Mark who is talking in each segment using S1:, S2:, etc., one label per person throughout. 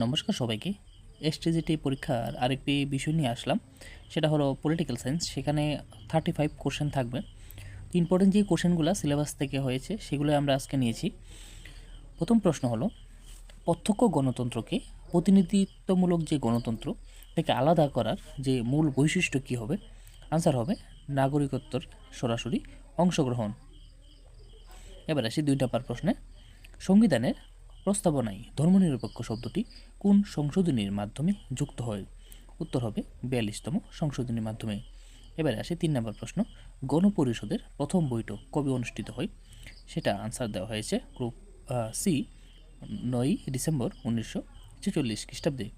S1: নমস্কার সবাইকে। এসটিজিটি পরীক্ষার আরেকটি বিষয় নিয়ে আসলাম। সেটা হলো পলিটিক্যাল সায়েন্স সেখানে থার্টি ফাইভ কোশ্চেন থাকবে ইম্পর্টেন্ট যে কোশ্চেনগুলো সিলেবাস থেকে হয়েছে সেগুলো আমরা আজকে নিয়েছি। প্রথম প্রশ্ন হলো প্রত্যক্ষ গণতন্ত্রকে প্রতিনিধিত্বমূলক যে গণতন্ত্র থেকে আলাদা করার যে মূল বৈশিষ্ট্য কী হবে? আনসার হবে, নাগরিকত্বর সরাসরি অংশগ্রহণ। এবার আসি দুই নম্বর প্রশ্নে। সংবিধানের প্রস্তাবনায় ধর্মনিরপেক্ষ শব্দটি কোন সংশোধনীর মাধ্যমে যুক্ত হয়? উত্তর হবে বিয়াল্লিশতম সংশোধনীর মাধ্যমে। এবারে আসে তিন নম্বর প্রশ্ন। গণপরিষদের প্রথম বৈঠক কবে অনুষ্ঠিত হয়? সেটা আনসার দেওয়া হয়েছে গ্রুপ সি নয়ই ডিসেম্বর উনিশশো ছেচল্লিশ খ্রিস্টাব্দে।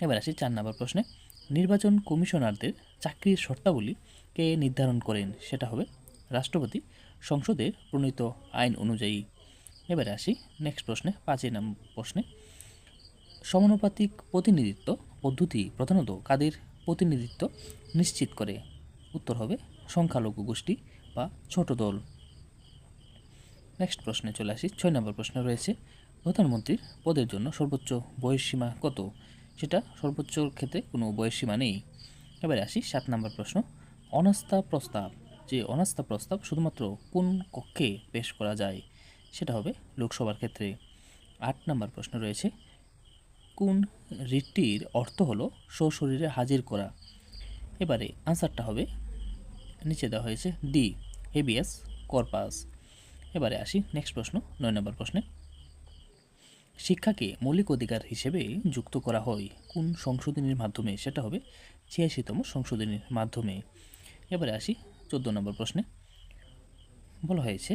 S1: এবার আসি চার নম্বর প্রশ্নে। নির্বাচন কমিশনারদের চাকরির শর্তাবলী কে নির্ধারণ করেন? সেটা হবে রাষ্ট্রপতি। সংসদের প্রণীত আইন অনুযায়ী। এবারে আসি নেক্সট প্রশ্নে, পাঁচই নাম প্রশ্নে। সমানুপাতিক প্রতিনিধিত্ব পদ্ধতি প্রধানত কাদের প্রতিনিধিত্ব নিশ্চিত করে? উত্তর হবে সংখ্যালঘু গোষ্ঠী বা ছোট দল। নেক্সট প্রশ্নে চলে আসি, ছয় নম্বর প্রশ্ন রয়েছে, প্রধানমন্ত্রীর পদের জন্য সর্বোচ্চ বয়সসীমা কত? সেটা সর্বোচ্চ ক্ষেত্রে কোনো বয়সসীমা নেই। এবারে আসি সাত নম্বর প্রশ্ন, অনাস্থা প্রস্তাব, যে অনাস্থা প্রস্তাব শুধুমাত্র কোন কক্ষে পেশ করা যায়? সেটা হবে লোকসভার ক্ষেত্রে আট নম্বর প্রশ্ন রয়েছে, কোন রিটটির অর্থ হলো সশরীরে হাজির করা? এবারে আনসারটা হবে, নিচে দেওয়া হয়েছে ডি হেবিয়াস কর্পাস এবারে আসি নেক্সট প্রশ্ন, নয় নম্বর প্রশ্নে। শিক্ষাকে মৌলিক অধিকার হিসেবে যুক্ত করা হয় কোন সংশোধনীর মাধ্যমে? সেটা হবে ছিয়াশিতম সংশোধনীর মাধ্যমে। এবারে আসি চোদ্দ নম্বর প্রশ্নে। বলা হয়েছে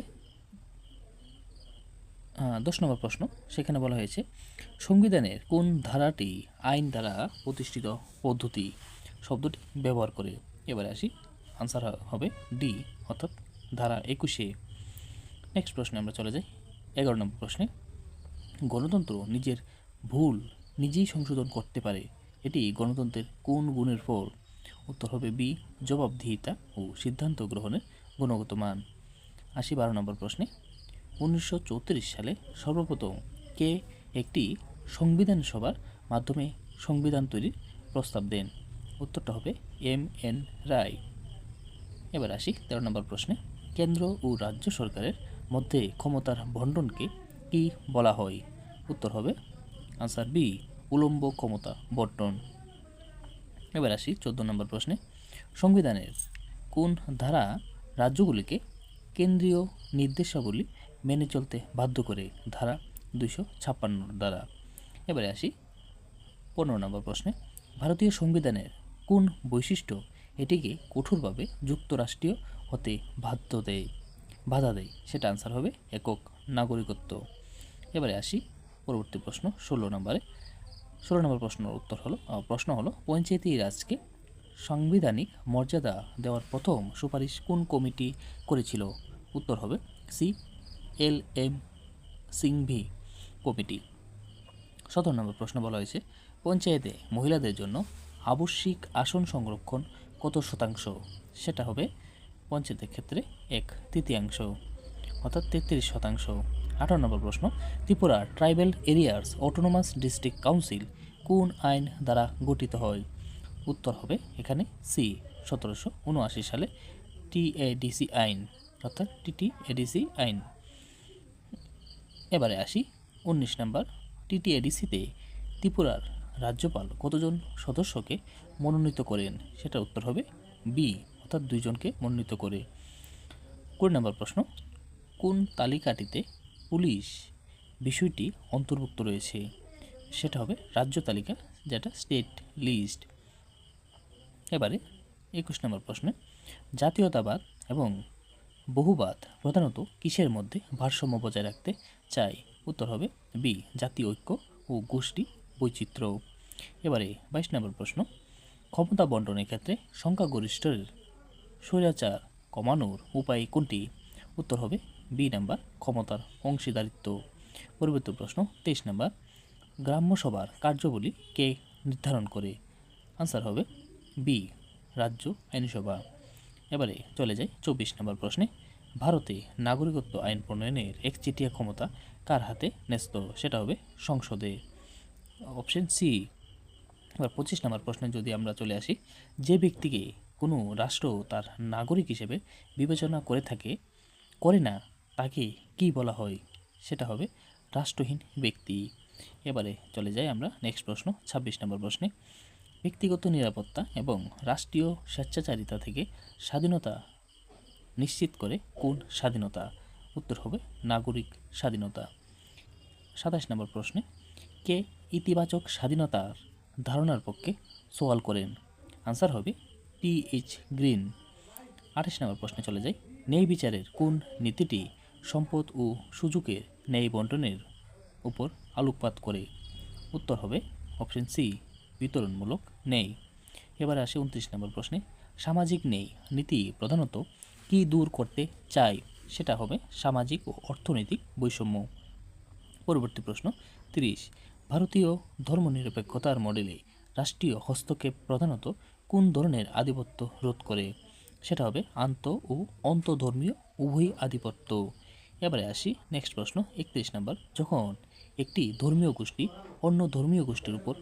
S1: দশ নম্বর প্রশ্ন, সেখানে বলা হয়েছে, সংবিধানের কোন ধারাটি আইন দ্বারা প্রতিষ্ঠিত পদ্ধতি? শব্দটি ব্যবহার করে এবারে আসি। আনসার হবে ডি অর্থাৎ ধারা একুশে। নেক্সট প্রশ্নে আমরা চলে যাই। এগারো নম্বর প্রশ্নে, গণতন্ত্র নিজের ভুল নিজেই সংশোধন করতে পারে, এটি গণতন্ত্রের কোন গুণের ফল? উত্তর হবে বি জবাবদিহিতা ও সিদ্ধান্ত গ্রহণের গুণগত মান। আসি বারো নম্বর প্রশ্নে উনিশশো চৌত্রিশ সালে সর্বপ্রথম কে একটি সংবিধান সভার মাধ্যমে সংবিধান তৈরির প্রস্তাব দেন। উত্তরটা হবে এম এন রায়। এবার আসি তেরো নম্বর প্রশ্নে। কেন্দ্র ও রাজ্য সরকারের মধ্যে ক্ষমতার বন্টনকে কি বলা হয়? উত্তর হবে আনসার বি, উলম্ব ক্ষমতা বন্টন। এবার আসি চোদ্দ নম্বর প্রশ্নে। সংবিধানের কোন ধারা রাজ্যগুলিকে কেন্দ্রীয় নির্দেশাবলী মেনে চলতে বাধ্য করে ধারা দুইশো ছাপ্পান্ন দ্বারা। এবারে আসি পনেরো নম্বর প্রশ্নে। ভারতীয় সংবিধানের কোন বৈশিষ্ট্য এটিকে কঠোরভাবে যুক্তরাষ্ট্রীয় হতে বাধ্য দেয়? বাধা দেয়, সেটা আনসার হবে একক নাগরিকত্ব। এবারে আসি পরবর্তী প্রশ্ন ষোলো নম্বরে। ষোলো নম্বর প্রশ্নের উত্তর হলো প্রশ্ন হলো, পঞ্চায়েতি রাজকে সাংবিধানিক মর্যাদা দেওয়ার প্রথম সুপারিশ কোন কমিটি করেছিল? উত্তর হবে C L M Singhvi committee. সতেরো নম্বর প্রশ্ন বলা হয়েছে, পঞ্চায়েতে মহিলাদের জন্য আবশ্যিক আসন সংরক্ষণ কত শতাংশ? সেটা হবে পঞ্চায়েতের ক্ষেত্রে এক তৃতীয়াংশ, অর্থাৎ তেত্রিশ শতাংশ। আঠারো নম্বর প্রশ্ন, Tripura tribal areas autonomous district council কোন আইন দ্বারা গঠিত হয়? উত্তর হবে এখানে সি সতেরোশো উনআশি সালে টিএডিসি আইন, অর্থাৎ টিটিএডিসি আইন। এবারে আসি উনিশ নম্বর টিটিএডিসিতে। ত্রিপুরার রাজ্যপাল কতজন সদস্যকে মনোনীত করেন? সেটা উত্তর হবে বি অর্থাৎ দুইজনকে মনোনীত করে। কুড়ি নম্বর প্রশ্ন, কোন তালিকাটিতে পুলিশ বিষয়টি অন্তর্ভুক্ত রয়েছে? সেটা হবে রাজ্য তালিকা, যেটা স্টেট লিস্ট। এবারে একুশ নম্বর প্রশ্নে, জাতীয়তাবাদ এবং বহুবাদ প্রধানত কিসের মধ্যে ভারসাম্য বজায় রাখতে চায় উত্তর হবে বি, জাতীয় ঐক্য ও গোষ্ঠী বৈচিত্র্য। এবারে বাইশ নম্বর প্রশ্ন। ক্ষমতা বন্টনের ক্ষেত্রে সংখ্যাগরিষ্ঠের স্বৈরাচার কমানোর উপায় কোনটি? উত্তর হবে বি নাম্বার, ক্ষমতার অংশীদারিত্ব। পরবর্তী প্রশ্ন, তেইশ নাম্বার, গ্রাম্য সভার কার্যবলী কে নির্ধারণ করে? আনসার হবে বি, রাজ্য আইনসভা। এবারে চলে যাই চব্বিশ নম্বর প্রশ্নে। ভারতে নাগরিকত্ব আইন প্রণয়নের একচেটিয়া ক্ষমতা কার হাতে ন্যস্ত? সেটা হবে সংসদে। Option C. এবার পঁচিশ নম্বর প্রশ্নে যদি আমরা চলে আসি, যে ব্যক্তিকে কোনো রাষ্ট্র তার নাগরিক হিসেবে বিবেচনা করে থাকে, করে না, তাকে কি বলা হয়? সেটা হবে রাষ্ট্রহীন ব্যক্তি। এবারে চলে যাই আমরা নেক্সট প্রশ্ন, ছাব্বিশ নম্বর প্রশ্নে। ব্যক্তিগত নিরাপত্তা এবং রাষ্ট্রীয় স্বেচ্ছাচারিতা থেকে স্বাধীনতা নিশ্চিত করে কোন স্বাধীনতা? উত্তর হবে নাগরিক স্বাধীনতা। সাতাশ নম্বর প্রশ্নে, কে ইতিবাচক স্বাধীনতার ধারণার পক্ষে সওয়াল করেন? আনসার হবে টি এইচ গ্রিন। আঠাশ নম্বর প্রশ্নে চলে যাই, ন্যায় বিচারের কোন নীতিটি সম্পদ ও সুযোগের ন্যায় বন্টনের উপর আলোকপাত করে? উত্তর হবে অপশন সি, বিতরণমূলক ন্যায়। এবার আসে উনত্রিশ নম্বর প্রশ্নে, সামাজিক ন্যায় নীতি প্রধানত কি দূর করতে চায় সেটা হবে সামাজিক ও অর্থনৈতিক বৈষম্য। পরবর্তী প্রশ্ন, তিরিশ। ভারতীয় ধর্মনিরপেক্ষতার মডেলে রাষ্ট্রীয় হস্তক্ষেপ প্রধানত কোন ধরনের আধিপত্য রোধ করে? সেটা হবে আন্ত ও অন্তধর্মীয়, উভয় আধিপত্য। এবারে আসি নেক্সট প্রশ্ন, একত্রিশ নম্বর। যখন একটি ধর্মীয় গোষ্ঠী অন্য ধর্মীয় গোষ্ঠীর উপর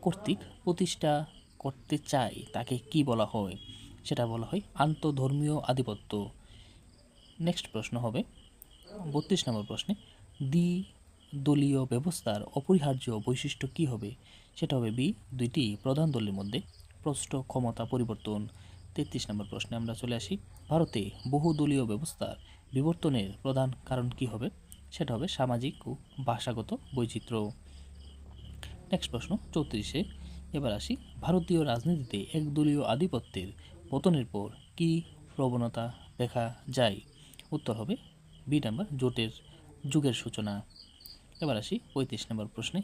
S1: কর্তৃক প্রতিষ্ঠা করতে চায়, তাকে কি বলা হয়? সেটা বলা হয় আন্তধর্মীয় আধিপত্য। নেক্সট প্রশ্ন হবে, বত্রিশ নম্বর প্রশ্নে দ্বি দলীয় ব্যবস্থার অপরিহার্য বৈশিষ্ট্য কি হবে? সেটা হবে বি, দুইটি প্রধান দলের মধ্যে প্রষ্ট ক্ষমতা পরিবর্তন। তেত্রিশ নম্বর প্রশ্নে আমরা চলে আসি, ভারতে বহুদলীয় ব্যবস্থার বিবর্তনের প্রধান কারণ কি হবে? সেটা হবে সামাজিক ও ভাষাগত বৈচিত্র্য। নেক্সট প্রশ্ন, চৌত্রিশে, এবার আসি, ভারতীয় রাজনীতিতে একদলীয় আধিপত্যের পতনের পর কী প্রবণতা দেখা যায়? উত্তর হবে বি নাম্বার জোটের যুগের সূচনা। এবার আসি পঁয়ত্রিশ নম্বর প্রশ্নে।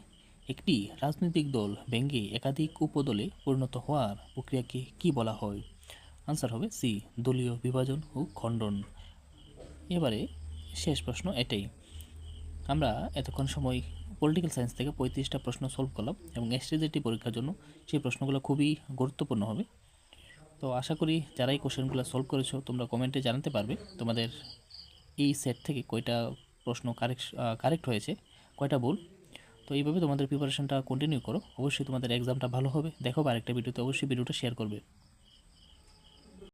S1: একটি রাজনৈতিক দল ভেঙে একাধিক উপদলে পরিণত হওয়ার প্রক্রিয়াকে কি বলা হয়? আনসার হবে সি, দলীয় বিভাজন ও খণ্ডন। এবারে শেষ প্রশ্ন এটাই। আমরা এতক্ষণ সময় পলিটিক্যাল সায়েন্স থেকে পঁয়ত্রিশটা প্রশ্ন সলভ করলাম এবং এসটিজিটি পরীক্ষার জন্য সেই প্রশ্নগুলো খুবই গুরুত্বপূর্ণ হবে। তো আশা করি যারা এই কোশ্চেনগুলো সলভ করেছ, তোমরা কমেন্টে জানাতে পারবে তোমাদের এই সেট থেকে কয়টা প্রশ্ন কারেক্ট কারেক্ট হয়েছে, কয়টা ভুল। তো এইভাবে তোমাদের প্রিপারেশনটা কন্টিনিউ করো। অবশ্যই তোমাদের এক্সামটা ভালো হবে। দেখো আরেকটা ভিডিওতে অবশ্যই ভিডিওটা শেয়ার করবে।